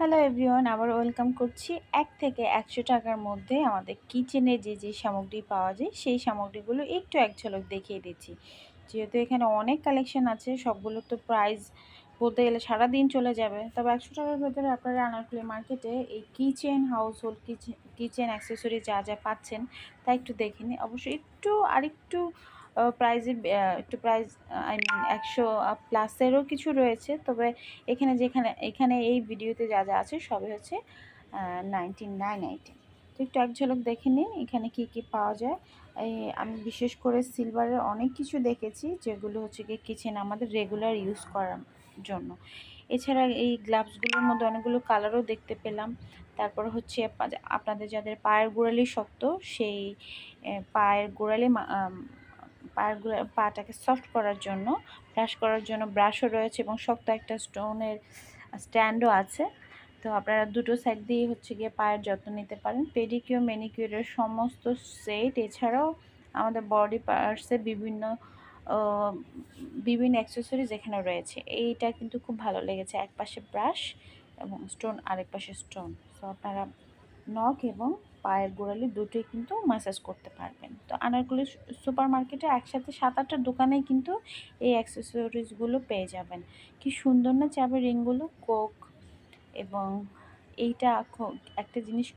Hello everyone, আবার welcome করছি এক থেকে একশো টাকার মধ্যে আমাদের কিচেনে যে যে সামগ্রী পাওয়া যায়, সেই সামগ্রীগুলো একটু এক ঝলক দেখিয়ে দিচ্ছি। যেহেতু এখানে অনেক কালেকশন আছে সবগুলোর তো প্রাইস বলতে গেলে সারাদিন চলে যাবে। তবে একশো টাকার ভেতরে আপনারা আনারকুলি মার্কেটে এই kitchen household kitchen kitchen accessory যা যা পাচ্ছেন তা একটু দেখে নিই অবশ্যই একটু আরেকটু প্রাইজের একটু প্রাইজ আই মিন একশো প্লাসেরও কিছু রয়েছে। তবে এখানে যেখানে, এখানে এই ভিডিওতে যা যা আছে সবই হচ্ছে নাইনটি নাইন তো একটু এক ঝলক দেখে নিন, এখানে কি কি পাওয়া যায়। আমি বিশেষ করে সিলভারের অনেক কিছু দেখেছি, যেগুলো হচ্ছে কি কিচেন আমাদের রেগুলার ইউজ করার জন্য। এছাড়া এই গ্লাভসগুলোর মধ্যে অনেকগুলো কালারও দেখতে পেলাম। তারপর হচ্ছে, আপনাদের যাদের পায়ের গোড়ালি শক্ত, সেই পায়ের গোড়ালি পায়ের পাটাকে সফট করার জন্য ব্রাশ করার জন্য ব্রাশও রয়েছে এবং শক্ত একটা স্টোনের স্ট্যান্ডও আছে। তো আপনারা দুটো সাইড দিয়ে হচ্ছে গিয়ে পায়ের যত্ন নিতে পারেন। পেডিকিউর ম্যানিকিউরের সমস্ত সেট এছাড়াও আমাদের বডি পার্টসে বিভিন্ন বিভিন্ন অ্যাক্সেসরিজ এখানে রয়েছে। এইটা কিন্তু খুব ভালো লেগেছে। এক পাশে ব্রাশ এবং স্টোন আরেক পাশে স্টোন সো আপনারা নখ এবং পায়ের গোড়ালি দুটোই কিন্তু ম্যাসাজ করতে পারবেন। তো আনারকুলি সুপার মার্কেটে একসাথে সাত আটটা দোকানে কিন্তু এই অ্যাক্সেসরিজগুলো পেয়ে যাবেন। কি সুন্দর না চাবের রিংগুলো, কোক এবং এইটা একটা জিনিস